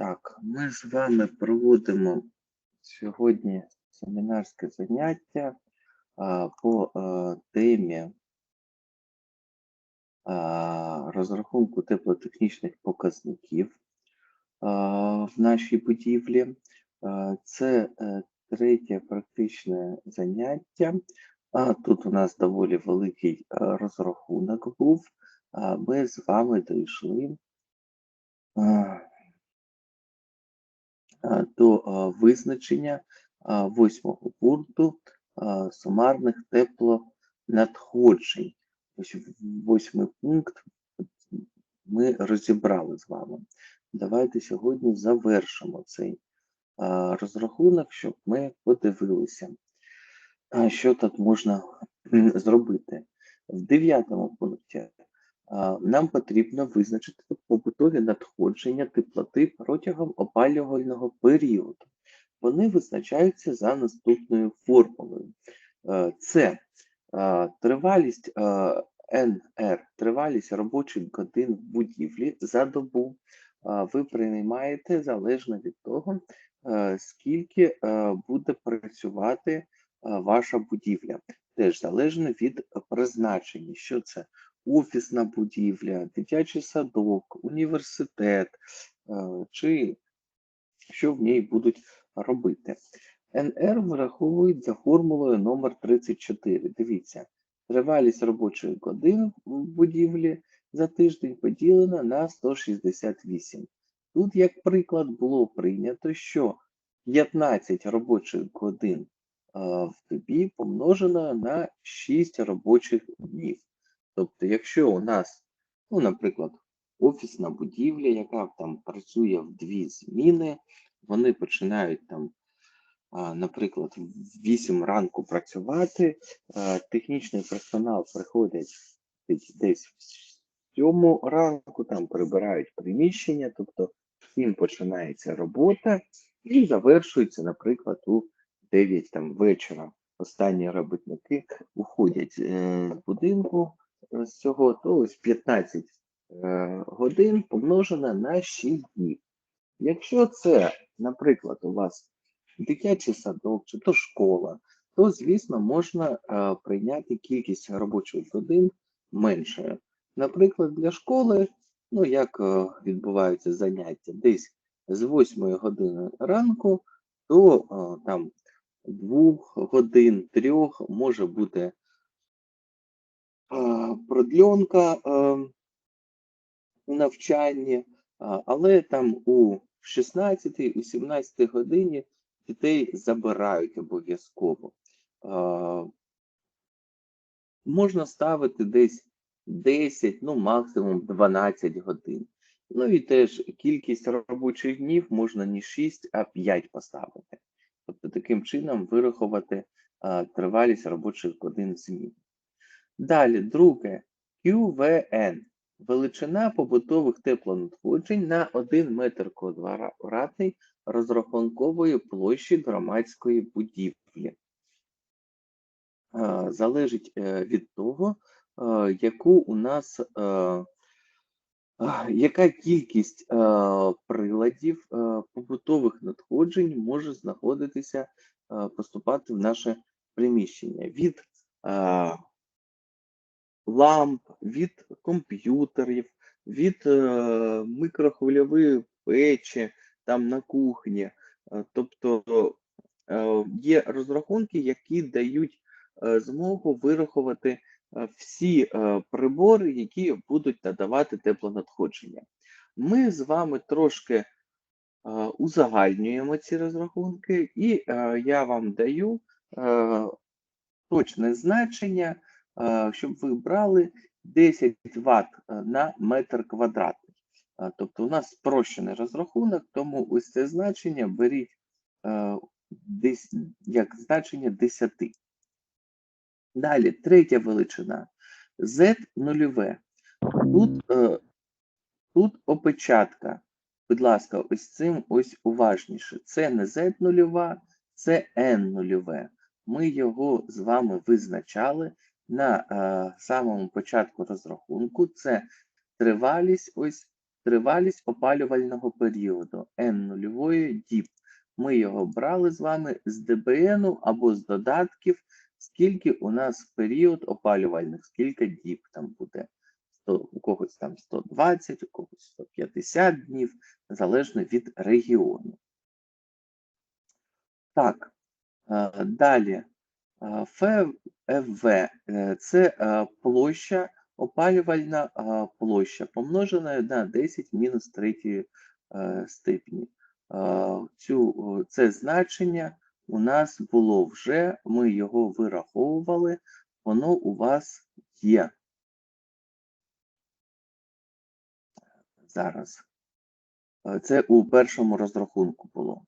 Так, ми з вами проводимо сьогодні семінарське заняття а, по а, темі а, розрахунку теплотехнічних показників а, в нашій будівлі. А, Це е, третє практичне заняття. А тут у нас доволі великий а, розрахунок був. А, Ми з вами дійшли. а, а, до визначення восьмого пункту сумарних теплонадходжень. Ось восьмий пункт ми розібрали з вами. Давайте сьогодні завершимо цей розрахунок, щоб ми подивилися, що тут можна зробити. В дев'ятому пункті нам потрібно визначити побутові надходження теплоти протягом опалювального періоду. Вони визначаються за наступною формулою. Е, Це е, тривалість е, НР, тривалість робочих годин в будівлі за добу. Ви приймаєте залежно від того, скільки буде працювати ваша будівля. Теж залежно від призначення, що це офісна будівля, дитячий садок, університет, е, чи що в ній будуть робити. НР вираховують за формулою номер 34. Дивіться, тривалість робочих годин в будівлі за тиждень поділена на 168. Тут, як приклад, було прийнято, що 15 робочих годин в добі помножено на 6 робочих днів. Тобто, якщо у нас, ну, наприклад, офісна будівля, яка там працює в дві зміни, вони починають там, наприклад, в 8 ранку працювати, технічний персонал приходить десь- в 7 ранку, там прибирають приміщення, тобто 7 починається робота і завершується, наприклад, у 9 там вечора. Останні робітники уходять е, з будинку цього, то ось 15 е, годин помножено на 6 днів. Якщо це, наприклад, у вас дитячий садок чи то школа, то, звісно, можна е, прийняти кількість робочих годин меншою. Наприклад, для школи, ну як е, відбуваються заняття, десь з 8 години ранку до е, там 2 годин, 3 може бути продльонка е, у навчанні, але там у 16 у 17 годині дітей забирають обов'язково. Можна ставити десь 10, ну максимум 12 годин. Ну і теж кількість робочих днів можна не 6, а 5 поставити. Тобто таким чином вирахувати а, тривалість робочих годин змін. Далі, друге, QVN. Величина побутових теплонадходжень на 1 метр квадратний розрахункової площі громадської будівлі. Е, Залежить е, від того, е, яку у нас яка кількість приладів побутових надходжень може знаходитися, поступати в наше приміщення від ламп, від комп'ютерів, від е, микрохвильової печі там на кухні. Е, Тобто е, є розрахунки, які дають змогу вирахувати всі прибори, які будуть надавати теплонадходження. Ми з вами трошки узагальнюємо ці розрахунки, і я вам даю точне значення, щоб ви брали 10 Вт на метр квадратний. Е, Тобто у нас спрощений розрахунок, тому ось це значення беріть е, десь як значення 10. Далі, третя величина Z нульове. Тут, е, тут опечатка. Будь ласка, ось цим ось уважніше. Це не Z нульова, це N нульове. Ми його з вами визначали на е, самому початку розрахунку. Це тривалість ось тривалість опалювального періоду N нульової діб. Ми його брали з вами з ДБН або з додатків, скільки у нас період опалювальних, скільки діб там буде. 100, у когось там 120, у когось 150 днів, залежно від регіону. Так, е, далі. Е, ФФВ е, це е, площа, опалювальна е, площа, помножена на 10 мінус 3 е, степені. Цю, це значення у нас було вже, ми його вираховували, воно у вас є. Зараз. Це у першому розрахунку було.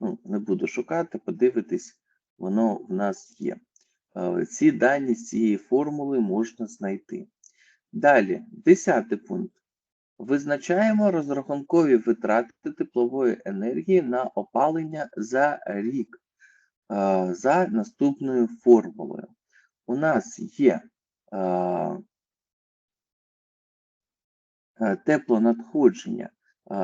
Ну, не буду шукати, подивитись, воно в нас є. Ці дані з цієї формули можна знайти. Далі, десятий пункт. Визначаємо розрахункові витрати теплової енергії на опалення за рік за наступною формулою. У нас є теплонадходження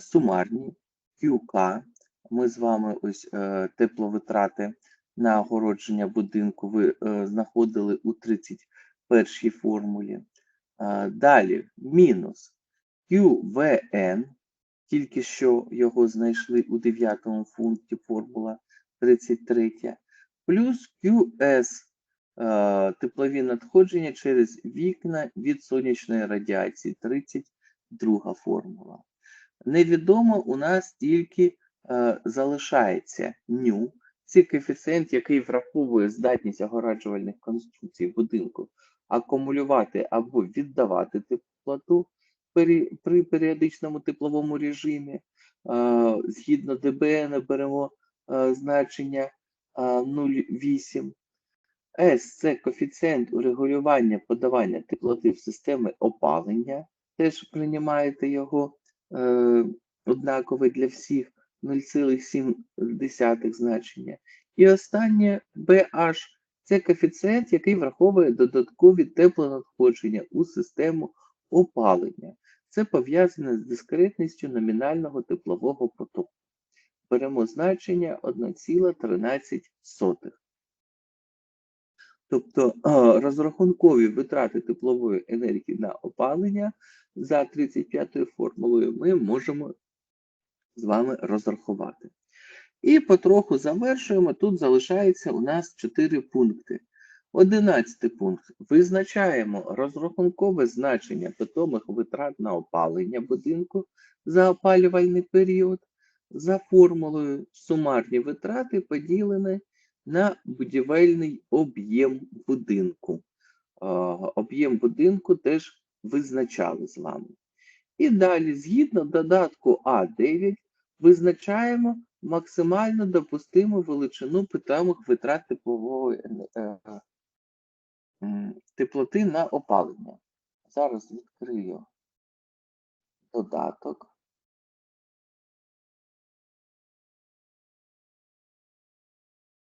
сумарні QK. Ми з вами ось е, тепловитрати на огородження будинку ви е, знаходили у 31 формулі. Далі мінус QVN, тільки що його знайшли у 9 пункті формула 33, плюс QS е, теплові надходження через вікна від сонячної радіації 32 формула. Невідомо у нас тільки е, залишається ню, це коефіцієнт, який враховує здатність огораджувальних конструкцій будинку акумулювати або віддавати теплоту при періодичному тепловому режимі. Е, Згідно ДБН беремо е, значення е, 0,8. S – це коефіцієнт урегулювання подавання теплоти в системи опалення. Теж приймаєте його е, однаковий для всіх 0,7 значення. І останнє BH – це коефіцієнт, який враховує додаткові теплонадходження у систему опалення. Це пов'язане з дискретністю номінального теплового потоку. Беремо значення 1,13. Тобто розрахункові витрати теплової енергії на опалення за 35 формулою ми можемо з вами розрахувати. І потроху завершуємо. Тут залишається у нас 4 пункти. 11 пункт. Визначаємо розрахункове значення питомих витрат на опалення будинку за опалювальний період за формулою сумарні витрати поділені на будівельний об'єм будинку. Об'єм будинку теж визначали з вами. І далі, згідно додатку А9, визначаємо максимально допустиму величину питомих витрат теплової е, м, теплоти на опалення. Зараз відкрию додаток.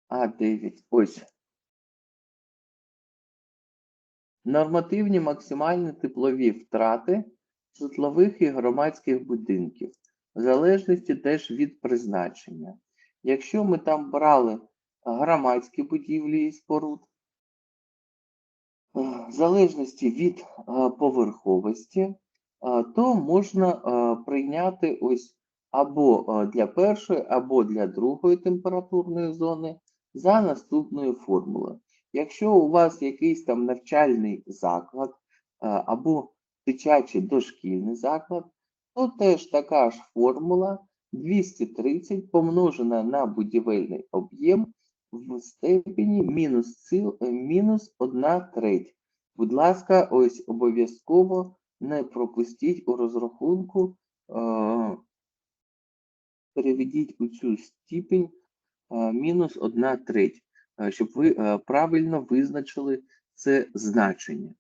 А9. Ось. Нормативні максимальні теплові втрати житлових і громадських будинків, в залежності теж від призначення. Якщо ми там брали громадські будівлі і споруд, е, в залежності від е, поверховості, е, то можна е, прийняти ось або е, для першої, або для другої температурної зони за наступною формулою. Якщо у вас якийсь там навчальний заклад е, або дитячий дошкільний заклад, то теж така ж формула 230 помножена на будівельний об'єм в степені мінус, е, мінус 1 треть. Будь ласка, ось обов'язково не пропустіть у розрахунку, е, переведіть у цю степень е, мінус 1 треть, е, щоб ви е, правильно визначили це значення.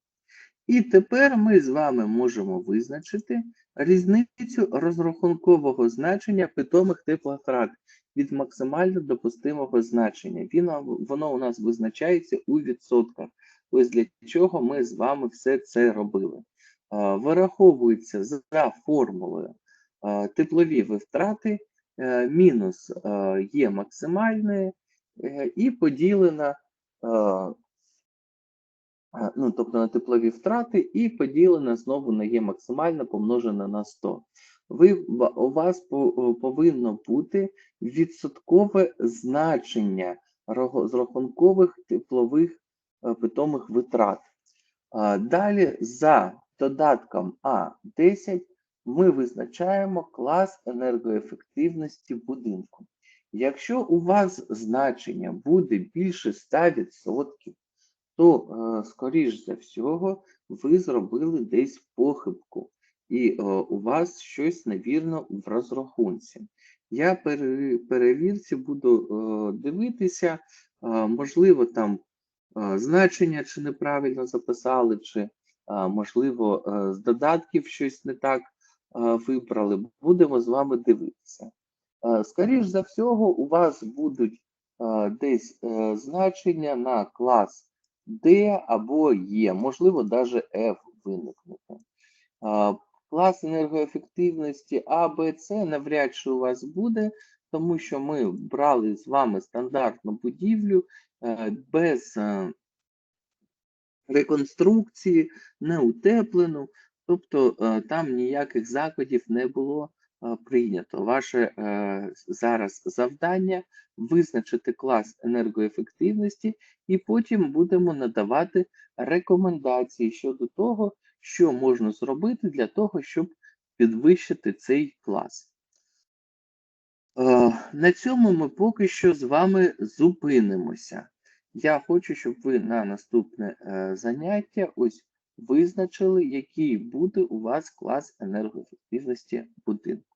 І тепер ми з вами можемо визначити різницю розрахункового значення питомих теплотрат від максимально допустимого значення. Він, воно у нас визначається у відсотках. Ось для чого ми з вами все це робили. вираховується за формулою теплові витрати е, мінус е, є максимальне і поділена, е, ну, тобто на теплові втрати, і поділена знову на є максимальне помножена на 100. Ви, у вас по- повинно бути відсоткове значення з рахункових теплових е, питомих витрат. Далі за додатком А10 ми визначаємо клас енергоефективності будинку. Якщо у вас значення буде більше 100%, то, е, скоріш за всього, ви зробили десь похибку, і е, у вас щось невірно в розрахунці. Я пере- перевірці буду е, дивитися, можливо, там значення чи неправильно записали, чи, можливо, з додатків щось не так вибрали. Будемо з вами дивитися. Е, Скоріш за всього, у вас будуть десь значення на клас D або Е, можливо, навіть F виникнути. Клас енергоефективності А, Б, С навряд чи у вас буде, тому що ми брали з вами стандартну будівлю е, без е, реконструкції, не утеплену, тобто е, там ніяких заходів не було прийнято. Ваше е, зараз завдання визначити клас енергоефективності, і потім будемо надавати рекомендації щодо того, що можна зробити для того, щоб підвищити цей клас. Е, На цьому ми поки що з вами зупинимося. Я хочу, щоб ви на наступне е, заняття ось визначили, який буде у вас клас енергоефективності будинку.